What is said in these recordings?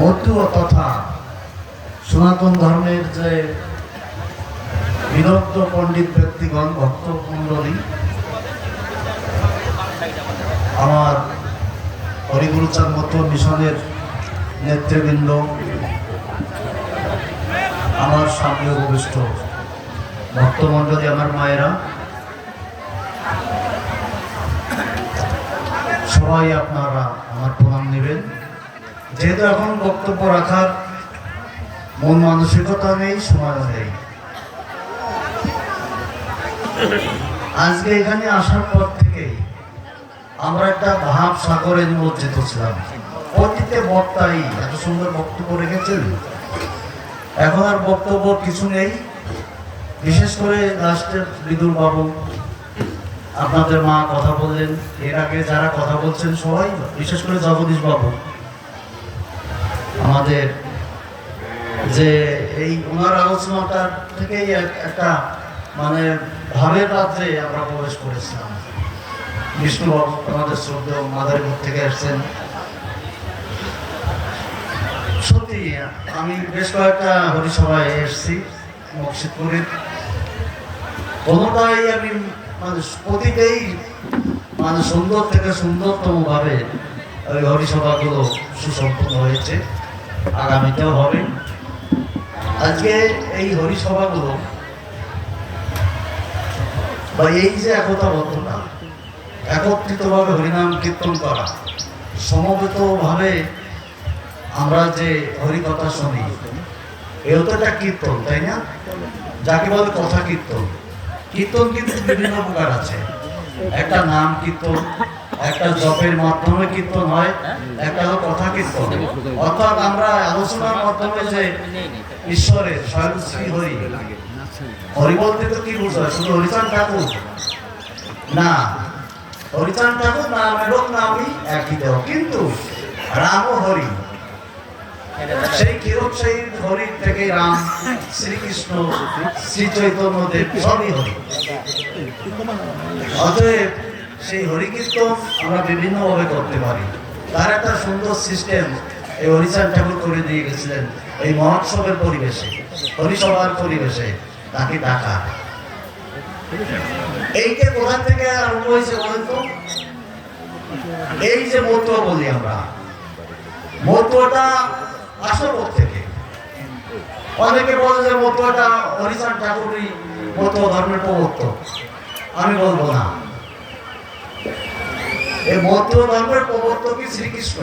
মধ্য তথা সনাতন ধর্মের যে বিরক্ত পণ্ডিত ব্যক্তিগণ ভক্ত মণ্ডলী আমার হরিগুরুচার মতো মিশনের নেতৃবৃন্দ, আমার সামনে উপবিষ্ট ভক্তমণ্ডলী আমার মায়েরা, সবাই আপনারা আমার প্রণাম যেহেতু এখন বক্তব্য রাখার মন মানসিকতা নেই, সময় নেই। আজকে এখানে আসার পর থেকেই আমরা একটা ভাব সাগরে নিমজ্জিত ছিলাম। অতীতে বক্তাই এত সুন্দর বক্তব্য রেখেছেন। এখন আর বক্তব্য কিছু নেই। বিশেষ করে লাস্টের বিদুর বাবু, আপনাদের মা কথা বললেন। এর আগে যারা কথা বলছেন সবাই, বিশেষ করে জগদীশ বাবু। আমাদের যে এই ওনার আলোচনাটা থেকেই একটা মানে ভাবের রাজ্যে আমরা প্রবেশ করেছিলাম। বিষ্ণুবাবু আমাদের শ্রদ্ধেয় মাদারীপুর থেকে এসছেন। সত্যি, আমি বেশ কয়েকটা হরিসভায় এসেছি মকসিদপুরের কোনোটাই আমি মানে প্রতিটাই মানে সুন্দর থেকে সুন্দরতম ভাবে ওই হরিসভাগুলো সুসম্পন্ন হয়েছে। আগামীতেও হবে। আজকে এই হরিসভাগুলো বা এই যে একতাবদ্ধতা একত্রিতভাবে হরিনাম কীর্তন করা, সমবেতভাবে আমরা যে হরিকথা শুনি, এও তো একটা কীর্তন, তাই না? যাকে বলে কথা কীর্তন। কীর্তন কিন্তু বিভিন্ন প্রকার আছে। একটা নাম কীর্তন একটা জপের মাধ্যমে কীর্তন হয়, একটা হলো কথা কীর্তন। অর্থাৎ আমরা আলোচনার মাধ্যমে যে ঈশ্বরের স্বয়ং শ্রী হরি হরি বলতে তো কি বুঝায় শুধু হরিচাঁদ ঠাকুর? না, হরিচাঁদ ঠাকুর নাম এবং নামই একই দেহ। কিন্তু রাম ও হরি, সেই কিরক সেই হরি থেকে রাম, শ্রীকৃষ্ণ শ্রী চৈতন্য দেব সবই হরি। অতএব সেই হরি কীর্তন আমরা বিভিন্নভাবে করতে পারি। তার একটা সুন্দর সিস্টেম এই হরিচান ঠাকুর করে দিয়ে গেছিলেন এই মহোৎসবের পরিবেশে, হরিসভার পরিবেশে, তাকে ডাকা। এইটা কোথা থেকে আরম্ভ হয়েছে বলেন এই যে মতুয়া বলি আমরা। মতুয়াটা আসল থেকে। অনেকে বলে যে মতুয়াটা হরিচাঁদ ঠাকুরই মতুয়া ধর্মের প্রবর্তক। আমি বলব না। এই ধর্মের প্রবর্তকই শ্রীকৃষ্ণ?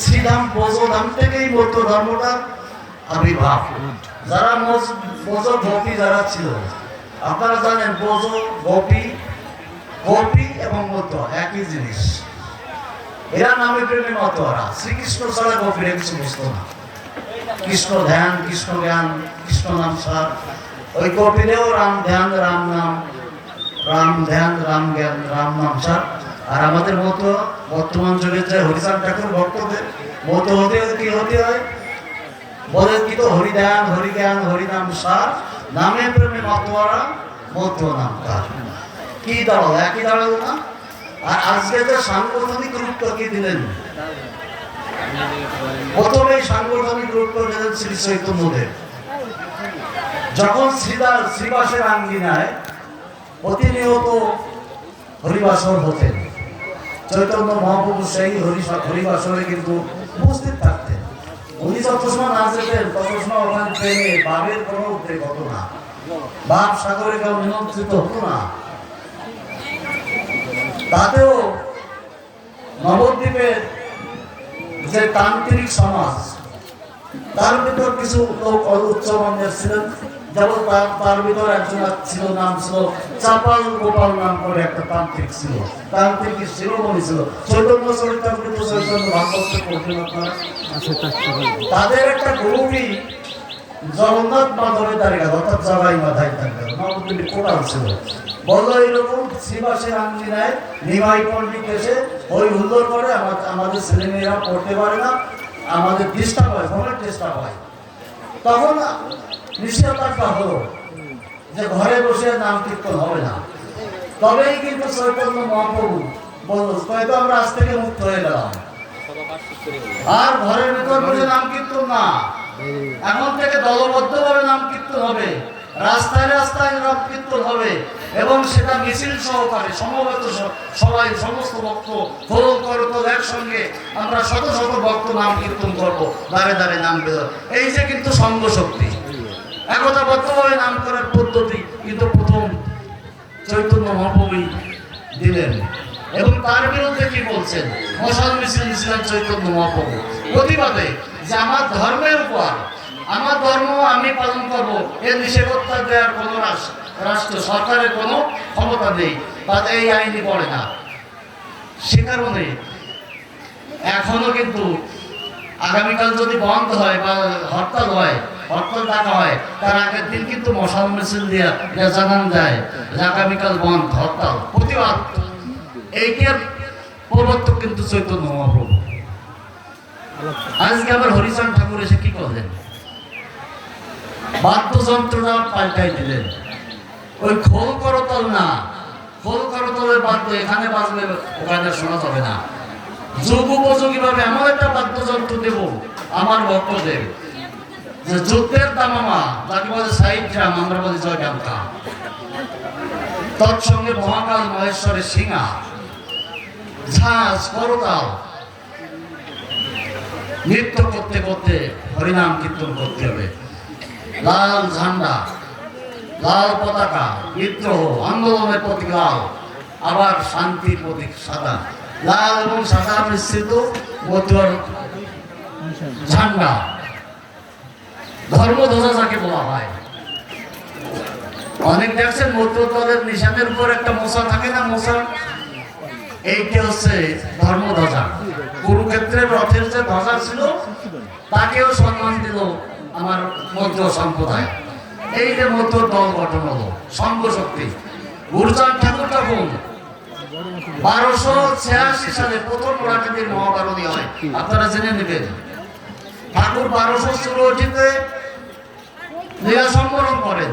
শ্রীরাম থেকেই ধর্মটা আবির্ভাব। যারা বোঝ গোপী যারা ছিল, আপনারা জানেন বোঝ গোপী গোপী এবং মতুয়া একই জিনিস। এরা নামে প্রেমে মতোয়ারা শ্রীকৃষ্ণ ছাড়া কিছু বুঝতো না। কৃষ্ণ ধ্যান, কৃষ্ণ জ্ঞান, কৃষ্ণ নাম সার ওই কপিলেও রাম ধ্যান, রাম নাম। রাম ধ্যান, রাম জ্ঞান, রাম নাম সার। আর আমাদের মতো বর্তমান যুগের যে হরিচাঁদ ঠাকুর ভক্তদের মতো হতে কি হতে হয়? বলে কি তো হরি ধ্যান হরি জ্ঞান হরি নাম সার, নামে প্রেমে মতোয়ারা মতো নাম তার কি দাঁড়াল একই দাঁড়াল না? আর আজকে যে সাংগঠনিক গুরুত্ব কি দিলেন? প্রথমে সাংগঠনিক গুরুত্ব দিলেন শ্রী চৈতন্যদেব। যখন শ্রীদার শ্রীবাসের আঙ্গিনায় প্রতিনিয়ত হরিবাসর হতেন চৈতন্য মহাপ্রভু সেই হরিবাসরে কিন্তু উপস্থিত থাকতেন। উনি যত সময় না যেতেন তত সময় ওখানে প্রেমে বাবের কোনো উদ্বেগ হতো না। বাপ সাগরে কেউ নিমন্ত্রিত হতো না। তাতেও নবদ্বীপের যে তান্ত্রিক সমাজ, তার ভিতর কিছু লোক উচ্চমানের ছিলেন। যেমন তার তার ভিতর একজন ছিল নাম ছিল চাপাল গোপাল নাম করে একটা তান্ত্রিক ছিল। তান্ত্রিক শিরোমণি ছিল? চৈতন্য চরিতামৃত চৈতন্য ভাগবত পড়তেন আপনারা? তাদের একটা গ্রুপই জগন্নাথ মাধবের দাঁড়িয়ে অর্থাৎ জগাই মাথায় থাকবে নবদ্বীপের কোটাল ছিল। বলল এরকম শ্রীবাসের আঙ্গিনায় নিমাই পণ্ডিত এসে ওই হুল্লোর করে আমা- আমাদের ছেলেমেয়েরা পড়তে পারে না আমাদের ডিস্টার্ব হয় ফোনের ডিস্টার্ব হয়। তখন নিষেধাজ্ঞা হলো যে ঘরে বসে নাম কীর্তন হবে না। তবেই কিন্তু চৈতন্য মহাপ্রভু বলল হয়তো আমরা আজ থেকে মুক্ত হয়ে গেলাম। আর ঘরের ভিতর বসে নাম কীর্তন না। এখন থেকে দলবদ্ধভাবে নাম কীর্তন হবে। রাস্তায় রাস্তায় নাম কীর্তন হবে এবং সেটা মিছিল সহকারে সমবেত সবাই, সমস্ত ভক্ত খোল করতল একসঙ্গে আমরা শত শত ভক্ত নাম কীর্তন করব। দাঁড়ে দাঁড়ে নাম বেরো। এই যে কিন্তু সঙ্গ শক্তি একতাবদ্ধভাবে নাম করার পদ্ধতি কিন্তু প্রথম চৈতন্য মহাপ্রভু দিলেন। এবং তার বিরুদ্ধে কি বলছেন? মশাল মিছিল দিয়েছিলেন চৈতন্য মহাপ্রভু প্রতিবাদে যে আমার ধর্মের উপর আমার ধর্ম আমি পালন করব, এর নিষেধাজ্ঞা দেওয়ার কোনো রাষ্ট্র সরকারের কোনো ক্ষমতা নেই তাতে এই আইনই পড়ে না। সে কারণে এখনও কিন্তু আগামীকাল যদি বন্ধ হয় বা হরতাল হয় হরতাল ডাকা হয়, তার আগের দিন কিন্তু মশাল মিছিল দিয়ে জানান যায় যে আগামীকাল বন্ধ হরতাল প্রতিবাদ। এইটার প্রবর্তক কিন্তু চৈতন্য মহাপ্রভু। আজকে আবার হরিচরণ ঠাকুর এসে কি করলেন? বাদ্যযন্ত্রটা পাল্টাই দিলেন। ওই খোল করতল না, খোল করতলের বাদ্য এখানে বাজবে, ওখানে শোনা যাবে না। যোগ উপযোগী ভাবে এমন একটা বাদ্যযন্ত্র দেব, আমার ভক্তদের। যে যুদ্ধের দামামা যাকে বলে সাইড ড্রাম আমরা বলি জয় ডামকা তৎসঙ্গে মহাকাল মহেশ্বরের সিংহা। ঝাঁজ, করতাল। নৃত্য করতে করতে হরিনাম কীর্তন করতে হবে। লাল ঝান্ডা, লাল পতাকা বিদ্রোহ আন্দোলনের প্রতীক লাল। আবার শান্তির প্রতীক সাদা। লাল এবং সাদা মিশ্রিত ঝান্ডা। ধর্মধ্বজা যাকে বলা হয়। অনেক দেখছেন মধ্যদলের নিশানের উপর একটা মশা থাকে না মশা? এইটা হচ্ছে ধর্মধ্বজা। কুরুক্ষেত্রের রথের যে ধ্বজা ছিল, তাকেও সম্মান দিল আমার মধ্য সম্প্রদায়। এই যে মধ্য দল গঠন হলো সংঘ শক্তি। গুরুচাঁদ ঠাকুর তখন বারোশো ছিয়াশি সালে প্রথম ওরাকান্দির মহাভারতী হয়। আপনারা জেনে নেবেন। ঠাকুর বারোশো চুরাশিতে লীলা করেন।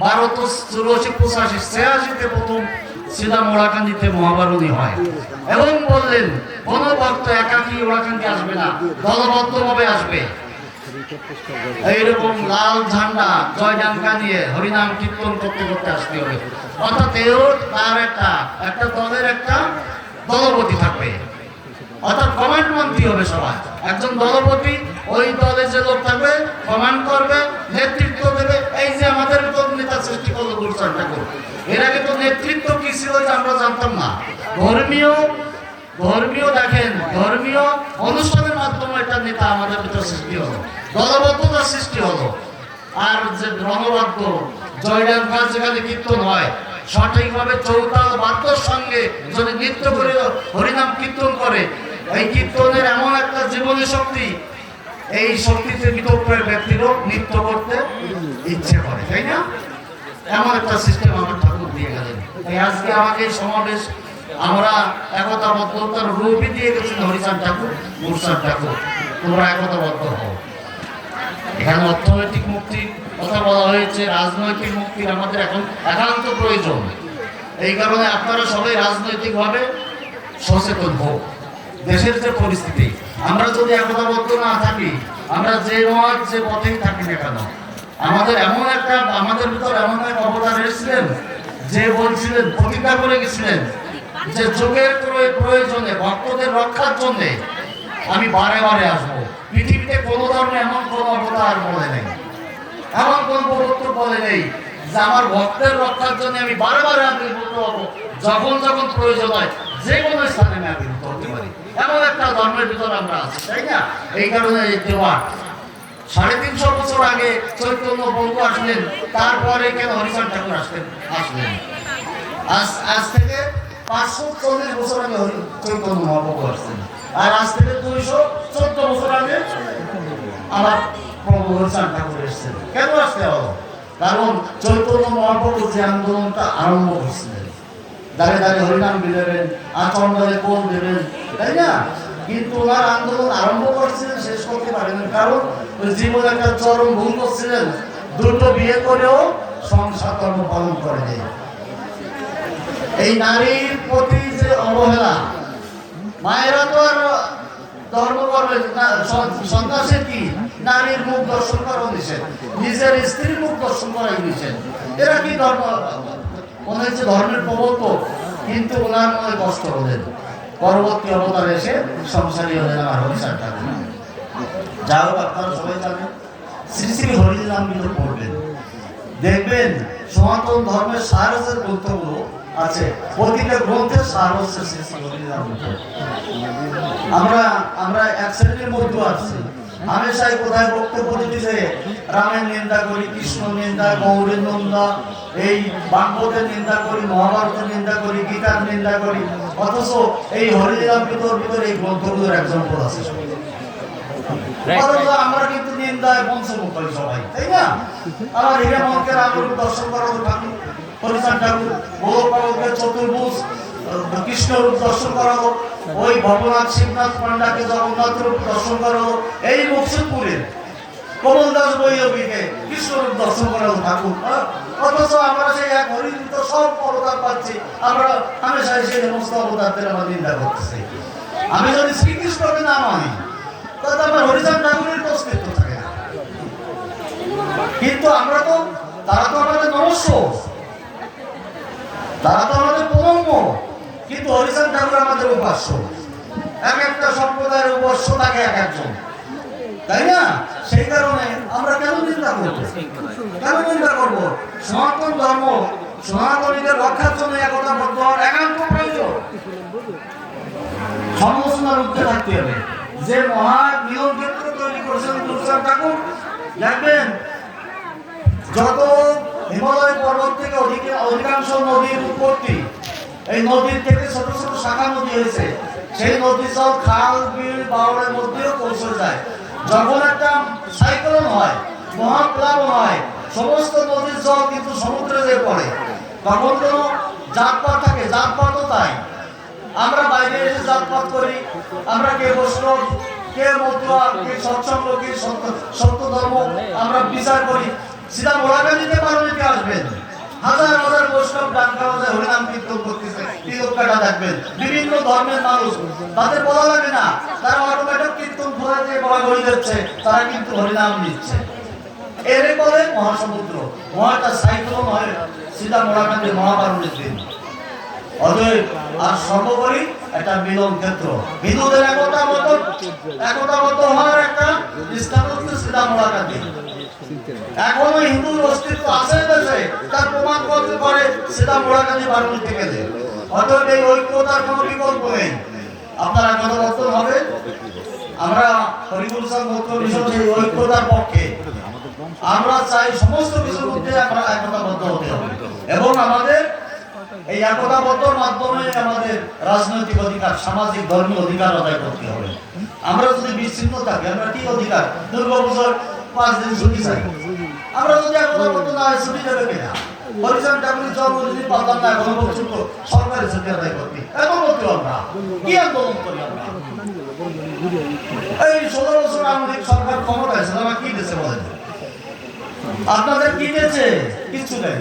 বারোশো চুরাশি পঁচাশি, ছিয়াশিতে প্রথম সিধা মোড়াকান্দিতে মহাভারতী হয়। এবং বললেন কোন ভক্ত একাকি ওড়াকান্দি আসবে না, দলবদ্ধভাবে আসবে। এইরকম লাল ঝান্ডা জয় ডাঙ্কা নিয়ে হরিনাম কীর্তন করতে করতে আসতে হবে। অর্থাৎ এও তার একটা একটা দলের একটা দলপতি থাকবে। অর্থাৎ কমান্ড মন্ত্রী হবে সবাই একজন দলপতি ওই দলে যে লোক থাকবে কমান্ড করবে, নেতৃত্ব দেবে, এই যে আমাদের নেতা সৃষ্টি করল গুরুচান ঠাকুর এর আগে তো নেতৃত্ব কি ছিল আমরা জানতাম না। ধর্মীয় ধর্মীয় দেখেন, ধর্মীয় অনুষ্ঠানের মাধ্যমে একটা নেতা আমাদের ভিতরে সৃষ্টি হলো দলবদ্ধতার সৃষ্টি হলো। আর যে রণবাদ্য জয়ডান কাজ যেখানে কীর্তন হয়, সঠিকভাবে চৌতাল বাদ্যর সঙ্গে যদি নৃত্য করে, হরিনাম কীর্তন করে এই কীর্তনের এমন একটা জীবনী শক্তি, এই শক্তিতে মিতপ্রায় ব্যক্তিরও নৃত্য করতে ইচ্ছে করে, তাই না? এমন একটা সিস্টেম আমার ঠাকুর দিয়ে গেলেন। তাই আজকে আমাকে সমাবেশ, আমরা একতাবদ্ধতার রূপই দিয়ে গেছেন হরিচাঁদ ঠাকুর মুরসাদ ঠাকুর। তোমরা একতাবদ্ধ হও। এখানে অর্থনৈতিক মুক্তির কথা বলা হয়েছে, রাজনৈতিক মুক্তির আমাদের এখন একান্ত প্রয়োজন। এই কারণে আপনারা সবাই রাজনৈতিকভাবে সচেতন হোক। দেশের যে পরিস্থিতি, আমরা যদি একতাবদ্ধ না থাকি, আমরা যে মত, যে পথেই থাকি না কেন? আমাদের এমন একটা, আমাদের ভিতর এমন এক অবদান এসেছিলেন, যে বলছিলেন প্রতিজ্ঞা করে গেছিলেন, যে যুগের প্রয়োজনে, ভক্তদের রক্ষার জন্যে আমি বারে বারে আসব। পৃথিবীতে কোনো ধরনের এমন কোনো অবতার বলে নেই। এমন কোন প্রবর্তক বলে নেই যে আমার ভক্তের রক্ষার জন্য আমি বারে বারে আবির্ভূত হব যখন যখন প্রয়োজন হয়, যে কোনো স্থানে আমি আবির্ভূত এমন একটা ধর্মের ভিতর আমরা আছি, তাই না? এই কারণে এই দেওয়ার সাড়ে তিনশো বছর আগে চৈতন্য প্রভু আসলেন, তারপরে কেন হরিচাঁদ ঠাকুর আসলেন? আসলেন। আজ আজ থেকে পাঁচশো চল্লিশ বছর আগে চৈতন্য মহাপ্রভু আসছেন আর আজ থেকে দুইশো চোদ্দ বছর আগে আমার প্রভু হরিচাঁদ ঠাকুর এসেছেন। কেন আসতে হলো কারণ চৈতন্য মহাপ্রভু যে আন্দোলনটা আরম্ভ করছিলেন দাঁড়ে দাঁড়িয়ে হরিনাম বিলেবেন আচরণে কোল দেবেন, তাই না? কিন্তু ওনার আন্দোলন আরম্ভ করছিলেন শেষ করতে পারেনি কারণ জীবন একটা চরম ভুল করছিলেন। দুটো বিয়ে করেও সংসার কর্ম পালন করেনি। এই নারীর প্রতি যে অবহেলা, মায়েরা তো আর ধর্মকর্মের না- সন- সন্ন্যাসের কি? নারীর মুখ দর্শন করা নিষেধ। নিজের স্ত্রীর মুখ দর্শন করাই নিষেধ। এরা কি ধর্ম মনে হচ্ছে ধর্মের প্রবর্তক কিন্তু ওনার মনে কষ্ট হলেন পরবর্তী অবতার এসে সংসারী হলেন আমার হরিচার ঠাকুর যা হোক আপনারা সবাই জানেন, শ্রী শ্রী হরিনাম কিন্তু পড়বেন। দেখবেন সনাতন ধর্মের সারসের গ্রন্থগুলো আছে, প্রতিটা গ্রন্থের সার হচ্ছে শ্রী শ্রী হরিনাম আমরা আমরা এক শ্রেণির মধ্যে আছি। হামেশাই কোথায় বক্তব্য দিতে রামের নিন্দা করি কৃষ্ণ নিন্দা গৌরের নিন্দা এই বাঙ্গদের নিন্দা করি মহাভারতের নিন্দা করি গীতার নিন্দা করি অথচ এই হরিনাম ভিতর ভিতর এই গ্রন্থগুলোর একজন পদ আছে আমরা কিন্তু নিন্দায় পঞ্চমুখ করি সবাই তাই না? আমার হীরা মনকে রামের দর্শন করার ঠাকুর হরিচাঁদ ঠাকুর গৌরবাবুকে চতুর্ভুজ কৃষ্ণ রূপ দর্শন করাবো ওই ভবনাথ শিবনাথ পান্ডাকে জগন্নাথ রূপ দর্শন করাবো এই মুকসুদপুরের কমল দাস বৈরবীকে কৃষ্ণ রূপ দর্শন করাবো ঠাকুর। হ্যাঁ? অথচ আমরা সেই এক হরিণিত সব অবতার পাচ্ছি, আমরা হামেশা সেই সমস্ত অবতারদের আমরা নিন্দা করতেছি। আমি যদি শ্রীকৃষ্ণকে না মানি, তাহলে আমার হরিচাঁদ ঠাকুরের অস্তিত্ব থাকে না। কিন্তু আমরা তো, তারা তো আমাদের নমস্য তারা তো আমাদের প্রণম্য কিন্তু হরিচাঁদ ঠাকুর আমাদের উপাস্য। এক একটা সম্প্রদায়ের উপাস্য থাকে এক একজন। তাই না? সেই কারণে আমরা কেন নিন্দা করব? কেন নিন্দা করব? সনাতন ধর্ম, সনাতনীদের রক্ষার জন্য একতা বদ্ধ হওয়ার একান্ত প্রয়োজন। সমালোচনার উঠতে থাকতে হবে। যে মহা নিয়ম ক্ষেত্র তৈরি করেছেন তুলসার ঠাকুর, দেখবেন যত হিমালয় পর্বত থেকে অধিক অধিকাংশ নদীর উৎপত্তি এই নদীর থেকে ছোট ছোট শাখা নদী হয়েছে। সেই নদী সব খাল, বিল, বাউলের মধ্যেও পৌঁছে যায়। যখন একটা সাইক্লোন হয় মহাপ্লাবন হয়, সমস্ত নদীর জল কিন্তু সমুদ্রে যে পড়ে। তখন কোনো জাতপাত থাকে, জাতপাতও তাই। আমরা বাইরে এসে জাতপাত করি। আমরা কে বৈষ্ণব, কে মতুয়া, কে সৎসঙ্গ কে সত্য ধর্ম, আমরা বিচার করি। সিধা মোড়াকা দিতে পারবে আসবেন? হাজার হাজার বৈষ্ণব ডাক্তার বাজায় হরিনাম কীর্তন করতেছে তিলকাটা দেখবেন। বিভিন্ন ধর্মের মানুষ, তাদের বলা লাগে না, তারা অটোমেটিক কীর্তন খোলা দিয়ে বলা হয়ে যাচ্ছে তারা কিন্তু হরিনাম নিচ্ছে। এর বলে মহাসমুদ্র, মহাটা সাইক্লোন হয় সিধা মোড়াকান্দি মহাবারণের দিন। অতএব, আর সর্বোপরি একটা মিলন ক্ষেত্র। হিন্দুদের একতা মত একতা মত হওয়ার একটা স্থান হচ্ছে সিধা মোড়াকান্দি এখনও হিন্দুর অস্তিত্ব আছে দেশে তার প্রমাণ করতে পারে সেটা মোড়াকান্দি বারুনি থেকে দেয় অতএব এই ঐক্যতার কোনো বিকল্প নেই। আপনারা গণবদ্ধ হবে। আমরা হরিগুল সাহ মুখ্য মিশন ঐক্যতার পক্ষে। আমরা চাই সমস্ত কিছুর মধ্যে আমরা একতাবদ্ধ হতে হবে। এবং আমাদের এই একতাবদ্ধর মাধ্যমে আমাদের রাজনৈতিক অধিকার, সামাজিক, ধর্মীয় অধিকার আদায় করতে হবে। আমরা যদি বিচ্ছিন্ন থাকি, আমরা কি অধিকার? দুর্গা পুজোর পাঁচ দিন আমরা যদি একতাবদ্ধ না ছুটি দেবে কিনা হরিচান ঠাকুরের জন্মদিন পাতাম আমরা। কি আন্দোলন আপনাদের কি দিয়েছে? কিচ্ছু দেয়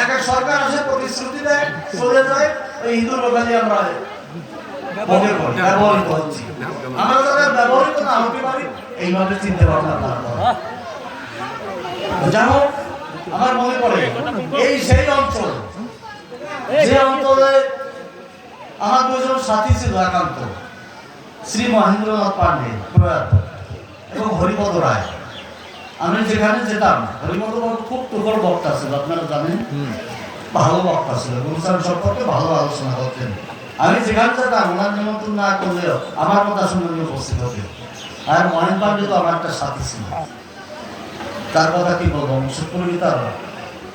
এক এক সরকার আসে, প্রতিশ্রুতি দেয়, চলে যায়। এই হিন্দু লোকালি আমরা ব্যবহৃত হচ্ছি। আমরা যারা ব্যবহৃত না হতে পারি? এইভাবে চিনতে পারলাম না। যাই হোক আমার মনে পড়ে এই সেই অঞ্চল যে অঞ্চলে আমার দুজন সাথী ছিল একান্ত শ্রী মহেন্দ্রনাথ পান্ডে প্রয়াত এবং হরিপদ রায়। আমি যেখানে যেতাম হরিপদ খুব তুখর বক্তা ছিল আপনারা জানেন। ভালো বক্তা ছিল গুরুচার সম্পর্কে ভালো আলোচনা করতেন। আমি যেখানে যেতাম ওনার নিমন্ত্রণ না করলেও আমার কথা শুনে উপস্থিত হতেন। আর মহেন পান্ডে তো আমার একটা সাথী ছিল। তার কথা কি বলব? মুসুপুরি তার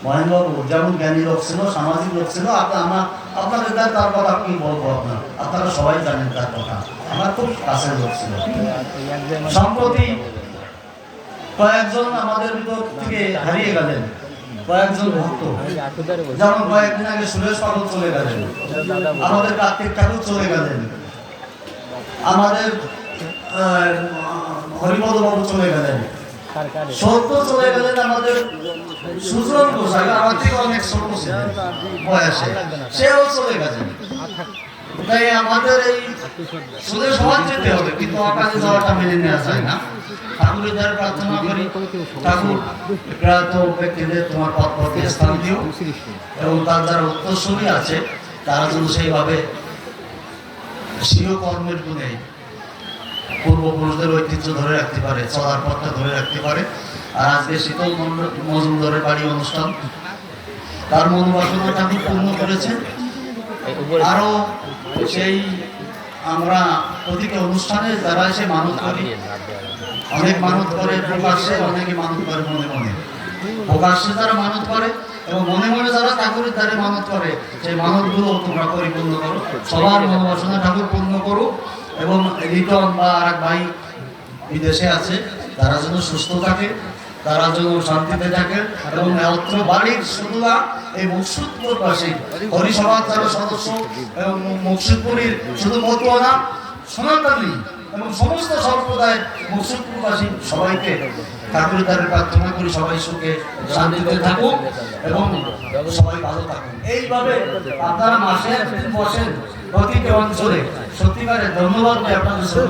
মহেন্দ্রবাবু যেমন জ্ঞানী লোক ছিল সামাজিক লোক ছিল আপনার আমার আপনাদের তার তার কথা কি বলব আপনার? আপনারা সবাই জানেন তার কথা। আমার খুব কাছের লোক ছিল। সম্প্রতি কয়েকজন আমাদের ভিতর থেকে হারিয়ে গেলেন। কয়েকজন ভক্ত। যেমন কয়েকদিন আগে সুরেশ পাগল চলে গেলেন। আমাদের কার্তিক ঠাকুর চলে গেলেন। আমাদের হরিপদ বাবু চলে গেলেন। সত্য চলে গেলেন আমাদের সুজন গোসাই আমার থেকে অনেক ছোট ছিলেন বয়সে। সেও চলে গেছেন তাই আমাদের এই সুদে সমাজ যেতে হবে কিন্তু অকাজে যাওয়াটা মেনে নেওয়া যায় না। ঠাকুরের দ্বারা প্রার্থনা করি। ঠাকুর প্রয়াত ব্যক্তিদের তোমার পথ পথে স্থান দিও। এবং তার যারা উত্তরসূরি আছে তারা যেন সেইভাবে স্বীয় কর্মের গুণে পূর্বপুরুষদের ঐতিহ্য ধরে রাখতে পারে, চলার পথটা ধরে রাখতে পারে। আর আজকে শীতল মজুমদারের বাড়ি অনুষ্ঠান। তার মনোবাসনা ঠাকুর পূর্ণ করেছেন আরও সেই আমরা প্রতিটা অনুষ্ঠানে যারা এসে মানত করি, অনেক মানত করে, প্রকাশ্যে অনেকে মানত করে মনে মনে। প্রকাশ্যে যারা মানত করে এবং মনে মনে যারা ঠাকুরের দ্বারে মানত করে, সেই মানতগুলো তোমরা পরিপূর্ণ করো। সবার মনোবাসনা ঠাকুর পূর্ণ করো এবং রিটন বা আর ভাই বিদেশে আছে, তারা যেন সুস্থ থাকে, তারা যেন শান্তিতে থাকে এবং অত্র বাড়ির শুধুলা এই মুকসুদপুর বাসী হরিসভার যারা সদস্য এবং মুকসুদপুরীর শুধু মতুয়া না, সনাতনী এবং সমস্ত সম্প্রদায়ের মুকসুদপুরবাসী সবাইকে ঠাকুরের দ্বারে প্রার্থনা করি, সবাই সুখে শান্তিতে থাকুক এবং সবাই এইভাবে আপনারা মাসে বসেন প্রতিটি অঞ্চলে। সত্যিকারের ধন্যবাদ আপনাদের শুরু